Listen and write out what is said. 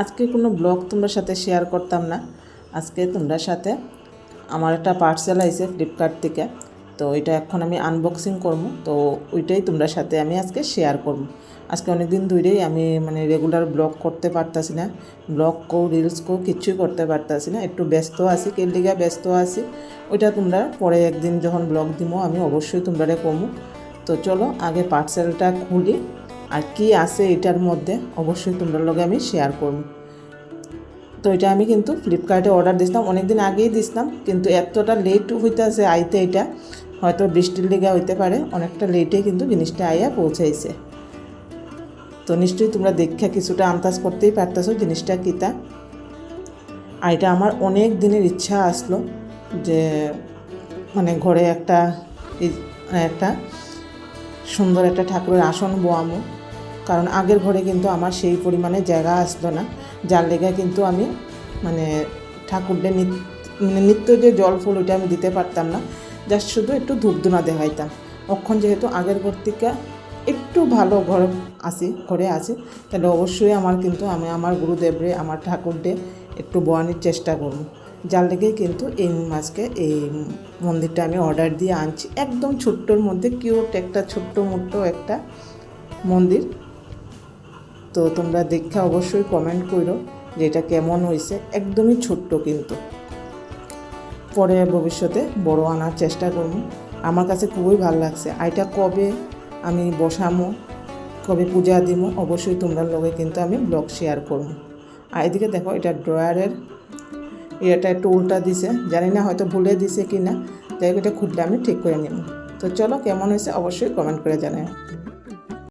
আজকে কোনো ব্লগ তোমরা সাথে শেয়ার করতাম না। আজকে তোমরা সাথে আমার একটা পার্সেল আইছে ফ্লিপকার্ট থেকে। তো এটা এখন আমি আনবক্সিং করব। তো ওইটাই তোমরা সাথে আমি আজকে শেয়ার করব। আজকে অনেক দিন ধরেই আমি মানে রেগুলার ব্লগ করতে পারতাছি না। ব্লগ কো রিলস কো কিচ্ছুই করতে পারতাছি না। একটু ব্যস্ত আছি, কের লিগা ব্যস্ত আছি, ওইটা তোমরা পরে একদিন যখন ব্লগ দিমো, আমি অবশ্যই তোমরা কমু। তো চলো আগে পার্সেলটা খুলি। আর কি আছে এটার মধ্যে অবশ্যই তোমরা লগে আমি শেয়ার করব। তো এটা আমি কিন্তু ফ্লিপকার্টে অর্ডার দিছিলাম অনেক দিন আগেই দিছিলাম কিন্তু এতটা লেট হইতেছে আইতে এটা, হয়তো বৃষ্টির লেগে হইতে পারে, অনেকটা লেটে কিন্তু জিনিসটা আইয়া পৌঁছাইছে। তো নিশ্চয়ই তোমরা দেখা কিছুটা আন্দাজ করতেই পারতেছো জিনিসটা কীটা আর এটা আমার অনেক দিনের ইচ্ছা আসলো যে মানে ঘরে একটা একটা সুন্দর একটা ঠাকুরের আসন বোয়ামো। কারণ আগের ঘরে কিন্তু আমার সেই পরিমাণে জায়গা আসতো না। যার লেগে কিন্তু আমি মানে ঠাকুরদের মানে নিত্য যে জল ফুল ওইটা আমি দিতে পারতাম না। জাস্ট শুধু একটু ধূপধুনা দেখাইতাম। অক্ষণ যেহেতু আগের ঘর থেকে একটু ভালো ঘর আসি, ঘরে আসি তাহলে অবশ্যই আমার কিন্তু আমি আমার গুরুদেবরে আমার ঠাকুরদে একটু বোয়ানির চেষ্টা করব। যার লেগেই কিন্তু এই মাসকে এই মন্দিরটা আমি অর্ডার দিয়ে আনছি। একদম ছোট্টর মধ্যে কিউট একটা, ছোট্ট মোট্ট একটা মন্দির। তো তোমরা দেখে অবশ্যই কমেন্ট করো যে এটা কেমন হয়েছে একদমই ছোট্ট কিন্তু। পরে ভবিষ্যতে বড় আনার চেষ্টা করব। আমার কাছে খুবই ভালো লাগছে। আর এটা কবে আমি বসামো, কবে পূজা দিব অবশ্যই তোমরা লগে কিন্তু আমি ব্লগ শেয়ার করব। আর এদিকে দেখো, এটা ড্রয়ারের এটা একটু উল্টা দিছে। জানি না হয়তো ভুলে দিছে কি না হোক, এটা খুললে আমি ঠিক করে নেব। তো চলো, কেমন হয়েছে অবশ্যই কমেন্ট করে জানাই